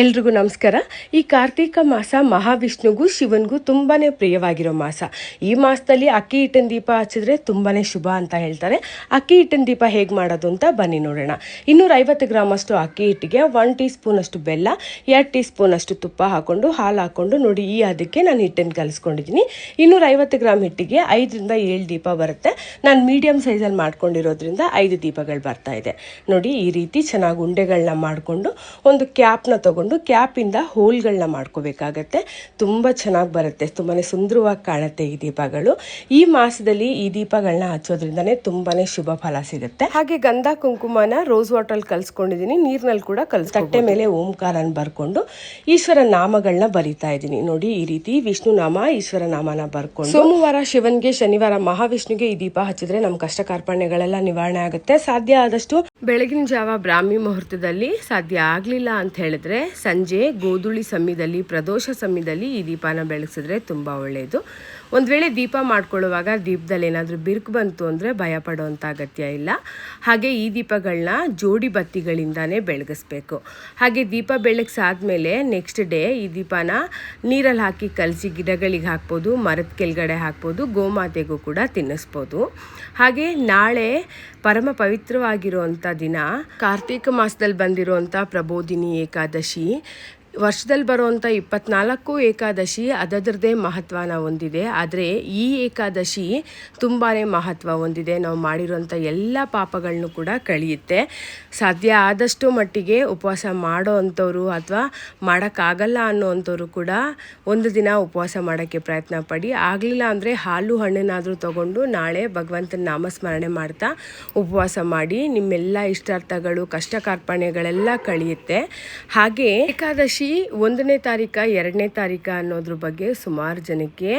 ಎಲ್ರಿಗೂ ನಮಸ್ಕಾರ. ಈ ಕಾರ್ತೀಕ ಮಾಸ ಮಹಾವಿಷ್ಣುಗೂ ಶಿವನಿಗೂ ತುಂಬಾ ಪ್ರಿಯವಾಗಿರೋ ಮಾಸ. ಈ ಮಾಸದಲ್ಲಿ ಅಕ್ಕಿ ಹಿಟ್ಟಿನ ದೀಪ ಹಚ್ಚಿದ್ರೆ ತುಂಬಾ ಶುಭ ಅಂತ ಹೇಳ್ತಾರೆ. ಅಕ್ಕಿ ಹಿಟ್ಟಿನ ದೀಪ ಹೇಗೆ ಮಾಡೋದು ಅಂತ ಬನ್ನಿ ನೋಡೋಣ. ಇನ್ನೂರ ಐವತ್ತು ಗ್ರಾಮ್ ಅಷ್ಟು ಅಕ್ಕಿ ಹಿಟ್ಟಿಗೆ ಒನ್ ಟೀ ಸ್ಪೂನ್ ಅಷ್ಟು ಬೆಲ್ಲ, ಎರಡು ಟೀ ಸ್ಪೂನ್ ಅಷ್ಟು ತುಪ್ಪ ಹಾಕೊಂಡು ಹಾಲು ಹಾಕೊಂಡು ನೋಡಿ ಈ ಅದಕ್ಕೆ ನಾನು ಹಿಟ್ಟನ್ನು ಕಲಿಸ್ಕೊಂಡಿದ್ದೀನಿ. ಇನ್ನೂರ ಐವತ್ತು ಗ್ರಾಮ್ ಹಿಟ್ಟಿಗೆ ಐದರಿಂದ ಏಳು ದೀಪ ಬರುತ್ತೆ. ನಾನು ಮೀಡಿಯಂ ಸೈಜಲ್ಲಿ ಮಾಡ್ಕೊಂಡಿರೋದ್ರಿಂದ ಐದು ದೀಪಗಳು ಬರ್ತಾ ಇದೆ. ನೋಡಿ ಈ ರೀತಿ ಚೆನ್ನಾಗಿ ಉಂಡೆಗಳನ್ನ ಮಾಡಿಕೊಂಡು ಒಂದು ಕ್ಯಾಪ್ನ ತಗೊಂಡು ಕ್ಯಾಪಿಂದ ಹೋಲ್ಗಳನ್ನ ಮಾಡ್ಕೋಬೇಕಾಗತ್ತೆ. ತುಂಬ ಚೆನ್ನಾಗಿ ಬರುತ್ತೆ. ತುಂಬಾ ಸುಂದರವಾಗಿ ಕಾಣುತ್ತೆ ಈ ದೀಪಗಳು. ಈ ಮಾಸದಲ್ಲಿ ಈ ದೀಪಗಳನ್ನ ಹಚ್ಚೋದ್ರಿಂದನೇ ತುಂಬಾನೇ ಶುಭ ಫಲ ಸಿಗುತ್ತೆ. ಹಾಗೆ ಗಂಧ ಕುಂಕುಮನ ರೋಸ್ ವಾಟರ್ ಕಲ್ಸ್ಕೊಂಡಿದ್ದೀನಿ ನೀರಿನಲ್ಲಿ ಕೂಡ ಕಲ್ಸ್ ತಟ್ಟೆ ಮೇಲೆ ಓಂಕಾರನ ಬರ್ಕೊಂಡು ಈಶ್ವರ ನಾಮಗಳನ್ನ ಬರಿತಾ ಇದ್ದೀನಿ ನೋಡಿ ಈ ರೀತಿ ವಿಷ್ಣು ನಾಮ, ಈಶ್ವರ ನಾಮನ ಬರ್ಕೊಂಡು ಸೋಮವಾರ ಶಿವನ್ಗೆ, ಶನಿವಾರ ಮಹಾವಿಷ್ಣುಗೆ ಈ ದೀಪ ಹಚ್ಚಿದ್ರೆ ನಮ್ಮ ಕಷ್ಟ ಕಾರ್ಪಣ್ಯಗಳೆಲ್ಲ ನಿವಾರಣೆ ಆಗುತ್ತೆ. ಸಾಧ್ಯ ಆದಷ್ಟು ಬೆಳಗಿನ ಜಾವ ಬ್ರಾಹ್ಮಿ ಮುಹೂರ್ತದಲ್ಲಿ ಸಾಧ್ಯ ಆಗಲಿಲ್ಲ ಅಂತ ಹೇಳಿದ್ರೆ ಸಂಜೆ ಗೋಧುಳಿ ಸಮಯದಲ್ಲಿ, ಪ್ರದೋಷ ಸಮಯದಲ್ಲಿ ಈ ದೀಪನ ಬೆಳಗಿಸಿದ್ರೆ ತುಂಬ ಒಳ್ಳೆಯದು ಒಂದು ವೇಳೆ ದೀಪ ಮಾಡ್ಕೊಳ್ಳುವಾಗ ದೀಪದಲ್ಲಿ ಏನಾದರೂ ಬಿರುಕು ಬಂತು ಅಂದರೆ ಭಯ ಪಡುವಂಥ ಅಗತ್ಯ ಇಲ್ಲ. ಹಾಗೆ ಈ ದೀಪಗಳನ್ನ ಜೋಡಿ ಬತ್ತಿಗಳಿಂದಾನೇ ಬೆಳಗಿಸ್ಬೇಕು. ಹಾಗೆ ದೀಪ ಬೆಳಗ್ಸಾದ್ಮೇಲೆ ನೆಕ್ಸ್ಟ್ ಡೇ ಈ ದೀಪನ ನೀರಲ್ಲಿ ಹಾಕಿ ಕಲಸಿ ಗಿಡಗಳಿಗೆ ಹಾಕ್ಬೋದು, ಮರದ ಕೆಳಗಡೆ ಹಾಕ್ಬೋದು, ಗೋಮಾತೆಗೂ ಕೂಡ ತಿನ್ನಿಸ್ಬೋದು. ಹಾಗೆ ನಾಳೆ ಪರಮ ಪವಿತ್ರವಾಗಿರುವಂಥ ದಿನ ಕಾರ್ತೀಕ ಮಾಸದಲ್ಲಿ ಬಂದಿರುವಂಥ ಪ್ರಬೋಧಿನಿ ಏಕಾದಶಿ. ವರ್ಷದಲ್ಲಿ ಬರುವಂಥ ಇಪ್ಪತ್ನಾಲ್ಕು ಏಕಾದಶಿ ಅದರದ್ದೇ ಮಹತ್ವನ ಹೊಂದಿದೆ. ಆದರೆ ಈ ಏಕಾದಶಿ ತುಂಬಾ ಮಹತ್ವ ಹೊಂದಿದೆ. ನಾವು ಮಾಡಿರೋಂಥ ಎಲ್ಲ ಪಾಪಗಳನ್ನು ಕೂಡ ಕಳೆಯುತ್ತೆ. ಸಾಧ್ಯ ಆದಷ್ಟು ಮಟ್ಟಿಗೆ ಉಪವಾಸ ಮಾಡೋ ಅಂಥವ್ರು ಅಥವಾ ಮಾಡೋಕ್ಕಾಗಲ್ಲ ಅನ್ನೋವಂಥವ್ರು ಕೂಡ ಒಂದು ದಿನ ಉಪವಾಸ ಮಾಡೋಕ್ಕೆ ಪ್ರಯತ್ನ ಪಡಿ. ಆಗಲಿಲ್ಲ ಅಂದರೆ ಹಾಲು ಹಣ್ಣನ್ನಾದರೂ ತಗೊಂಡು ನಾಳೆ ಭಗವಂತನ ನಾಮಸ್ಮರಣೆ ಮಾಡ್ತಾ ಉಪವಾಸ ಮಾಡಿ ನಿಮ್ಮೆಲ್ಲ ಇಷ್ಟಾರ್ಥಗಳು ಕಷ್ಟ ಕಾರ್ಪಣ್ಯಗಳೆಲ್ಲ ಕಳೆಯುತ್ತೆ. ಹಾಗೆ ಏಕಾದಶಿ ಒಂದನೇ ತಾರೀಕ ಎರಡನೇ ತಾರೀಕ ಅನ್ನೋದ್ರ ಬಗ್ಗೆ ಸುಮಾರು ಜನಕ್ಕೆ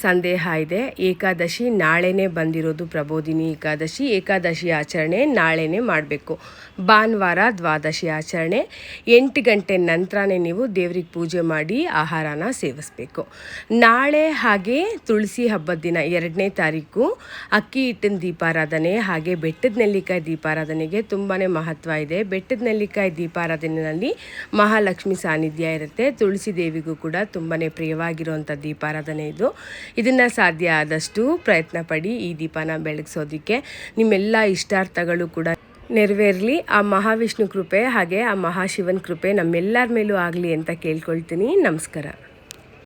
ಸಂದೇಹ ಇದೆ. ಏಕಾದಶಿ ನಾಳೆನೇ ಬಂದಿರೋದು ಪ್ರಬೋಧಿನಿ ಏಕಾದಶಿ. ಏಕಾದಶಿ ಆಚರಣೆ ನಾಳೆನೇ ಮಾಡಬೇಕು. ಭಾನುವಾರ ದ್ವಾದಶಿ ಆಚರಣೆ. ಎಂಟು ಗಂಟೆ ನಂತರನೇ ನೀವು ದೇವ್ರಿಗೆ ಪೂಜೆ ಮಾಡಿ ಆಹಾರನ ಸೇವಿಸಬೇಕು. ನಾಳೆ ಹಾಗೆ ತುಳಸಿ ಹಬ್ಬದ ದಿನ ಎರಡನೇ ತಾರೀಕು, ಅಕ್ಕಿ ಹಿಟ್ಟಿನ ದೀಪಾರಾಧನೆ ಹಾಗೆ ಬೆಟ್ಟದ ನೆಲ್ಲಿಕಾಯಿ ದೀಪಾರಾಧನೆಗೆ ತುಂಬಾ ಮಹತ್ವ ಇದೆ. ಬೆಟ್ಟದ ನೆಲ್ಲಿಕಾಯಿ ದೀಪಾರಾಧನೆಯಲ್ಲಿ ಮಹಾಲಕ್ಷ್ಮಿ ಸಾನ್ನಿಧ್ಯ ಇರುತ್ತೆ. ತುಳಸಿ ದೇವಿಗೂ ಕೂಡ ತುಂಬಾ ಪ್ರಿಯವಾಗಿರುವಂಥ ದೀಪಾರಾಧನೆ ಇದು. ಇದನ್ನು ಸಾಧ್ಯ ಆದಷ್ಟು ಪ್ರಯತ್ನ ಪಡಿ ಈ ದೀಪನ ಬೆಳಗಿಸೋದಕ್ಕೆ. ನಿಮ್ಮೆಲ್ಲ ಇಷ್ಟಾರ್ಥಗಳು ಕೂಡ ನೆರವೇರಲಿ. ಆ ಮಹಾವಿಷ್ಣು ಕೃಪೆ ಹಾಗೆ ಆ ಮಹಾಶಿವನ ಕೃಪೆ ನಮ್ಮೆಲ್ಲರ ಮೇಲೂ ಆಗಲಿ ಅಂತ ಕೇಳ್ಕೊಳ್ತೀನಿ. ನಮಸ್ಕಾರ.